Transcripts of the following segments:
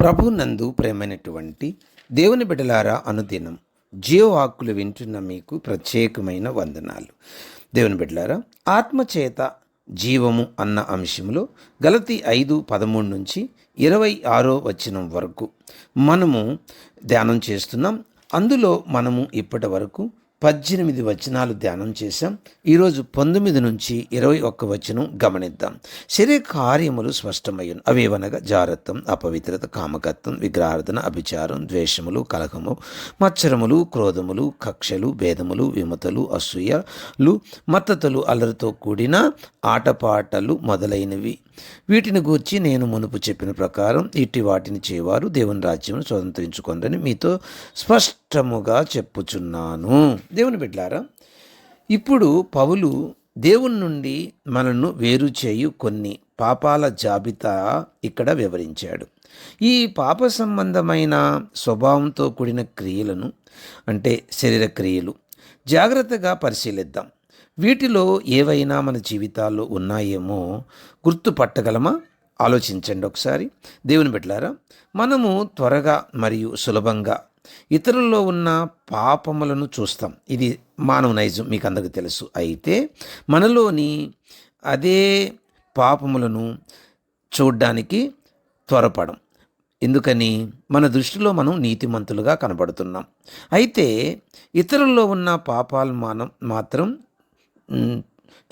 ప్రభునందు ప్రేమైనటువంటి దేవుని బిడ్డలారా అనుదినం జీవవాక్కులు వింటున్న మీకు ప్రత్యేకమైన వందనాలు. దేవుని బిడ్డలారా ఆత్మచేత జీవము అన్న అంశంలో గలతి ఐదు పదమూడు నుంచి ఇరవై ఆరో వచనం వరకు మనము ధ్యానం చేస్తున్నాం. అందులో మనము ఇప్పటి వరకు పద్దెనిమిది వచనాలు ధ్యానం చేశాం. ఈరోజు పంతొమ్మిది నుంచి ఇరవై ఒక్క వచనం గమనిద్దాం. శరీర కార్యములు స్పష్టమయ్యను. అవేవనగా జారత్వం అపవిత్రత కామకత్వం విగ్రహార్థన అభిచారం ద్వేషములు కలహము మచ్చరములు క్రోధములు కక్షలు భేదములు విమతలు అసూయలు మత్తతలు అల్లరితో కూడిన ఆటపాటలు మొదలైనవి. వీటిని గూర్చి నేను మునుపు చెప్పిన ప్రకారం ఇట్టి వాటిని చేయవారు దేవుని రాజ్యం స్వతంత్రించుకుందని మీతో స్పష్టముగా చెప్పుచున్నాను. దేవుని బిడ్డారా ఇప్పుడు పౌలు దేవుని నుండి మనను వేరు చేయు కొన్ని పాపాల జాబితా ఇక్కడ వివరించాడు. ఈ పాప సంబంధమైన స్వభావంతో కూడిన క్రియలను అంటే శరీర క్రియలు జాగ్రత్తగా పరిశీలిద్దాం. వీటిలో ఏవైనా మన జీవితాల్లో ఉన్నాయేమో గుర్తుపట్టగలమా ఆలోచించండి ఒకసారి. దేవుని బిడ్డలారా మనము త్వరగా మరియు సులభంగా ఇతరుల్లో ఉన్న పాపములను చూస్తాం. ఇది మానవ నైజం మీకు అందరికీ తెలుసు. అయితే మనలోని అదే పాపములను చూడ్డానికి త్వరపడం. ఎందుకని? మన దృష్టిలో మనం నీతిమంతులుగా కనబడుతున్నాం. అయితే ఇతరుల్లో ఉన్న పాపాలు మనం మాత్రం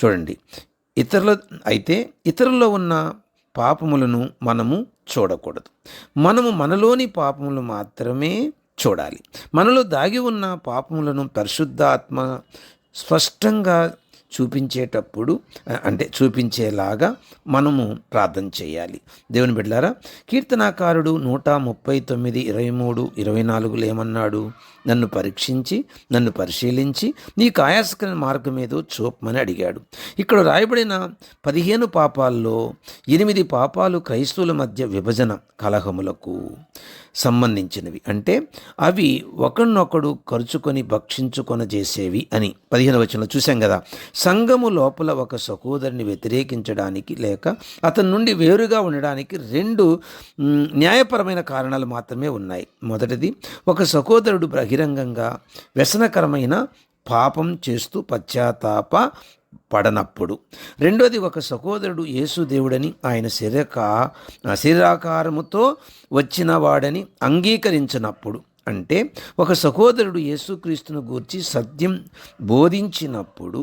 చూడండి. ఇతరుల అయితే ఇతరుల్లో ఉన్న పాపములను మనము చూడకూడదు. మనము మనలోని పాపములు మాత్రమే చూడాలి. మనలో దాగి ఉన్న పాపములను పరిశుద్ధాత్మ స్పష్టంగా చూపించేటప్పుడు అంటే చూపించేలాగా మనము ప్రార్థన చేయాలి. దేవుని బిడ్డలారా కీర్తనాకారుడు నూట ముప్పై తొమ్మిది ఇరవై మూడు ఇరవై నాలుగులు ఏమన్నాడు? నన్ను పరీక్షించి నన్ను పరిశీలించి నీ ఆయాసకరమైన మార్గం ఏదో చూపమని అడిగాడు. ఇక్కడ రాయబడిన పదిహేను పాపాల్లో ఎనిమిది పాపాలు క్రైస్తవుల మధ్య విభజన కలహములకు సంబంధించినవి. అంటే అవి ఒకరినొకడు ఖర్చుకొని భక్షించుకొన చేసేవి అని పదిహేను వచనంలో చూసాం కదా. సంఘము లోపల ఒక సహోదరుని వ్యతిరేకించడానికి లేక అతని నుండి వేరుగా ఉండడానికి రెండు న్యాయపరమైన కారణాలు మాత్రమే ఉన్నాయి. మొదటిది ఒక సహోదరుడు బహిరంగంగా వ్యసనకరమైన పాపం చేస్తూ పశ్చాత్తాప పడనప్పుడు. రెండోది ఒక సహోదరుడు యేసుదేవుడని ఆయన శరీరక శరీరాకారముతో వచ్చిన వాడని అంగీకరించినప్పుడు. అంటే ఒక సహోదరుడు యేసుక్రీస్తును గూర్చి సత్యం బోధించినప్పుడు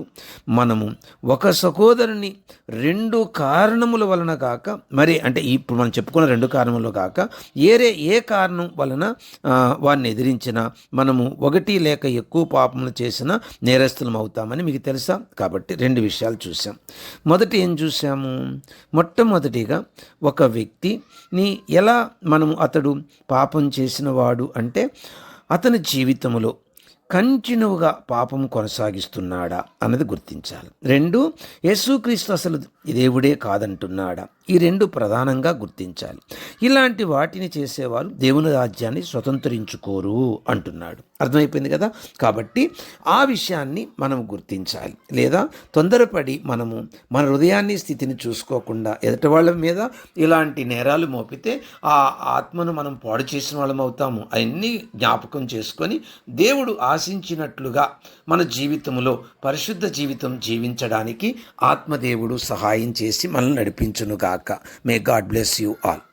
మనము ఒక సహోదరుని రెండు కారణముల వలన కాక మరి అంటే ఇప్పుడు మనం చెప్పుకున్న రెండు కారణములు కాక ఏరే ఏ కారణం వలన వారిని ఎదిరించిన మనము ఒకటి లేక ఎక్కువ పాపములు చేసిన నేరస్తులం అవుతామని మీకు తెలుసా? కాబట్టి రెండు విషయాలు చూసాం మొదటి ఏం చూసాము మొట్టమొదటిగా ఒక వ్యక్తిని ఎలా మనము అతడు పాపం చేసిన వాడు అంటే అతని జీవితంలో కంటిన్యూగా పాపం కొనసాగిస్తున్నాడా అన్నది గుర్తించాలి. రెండు యేసుక్రీస్తు అసలు దేవుడే కాదంటున్నాడా? ఈ రెండు ప్రధానంగా గుర్తించాలి. ఇలాంటి వాటిని చేసేవారు దేవుని రాజ్యాన్ని స్వతంత్రించుకోరు అంటున్నాడు. అర్థమైపోయింది కదా? కాబట్టి ఆ విషయాన్ని మనం గుర్తించాలి. లేదా తొందరపడి మనము మన హృదయాన్ని స్థితిని చూసుకోకుండా ఎదుటి వాళ్ళ మీద ఇలాంటి నేరాలు మోపితే ఆ ఆత్మను మనం పాడు చేసిన వాళ్ళం అవుతాము. అవన్నీ జ్ఞాపకం చేసుకొని దేవుడు ఆ ఆశించినట్లుగా మన జీవితంలో పరిశుద్ధ జీవితం జీవించడానికి ఆత్మదేవుడు సహాయం చేసి మనల్ని నడిపించునుగాక. May God bless you all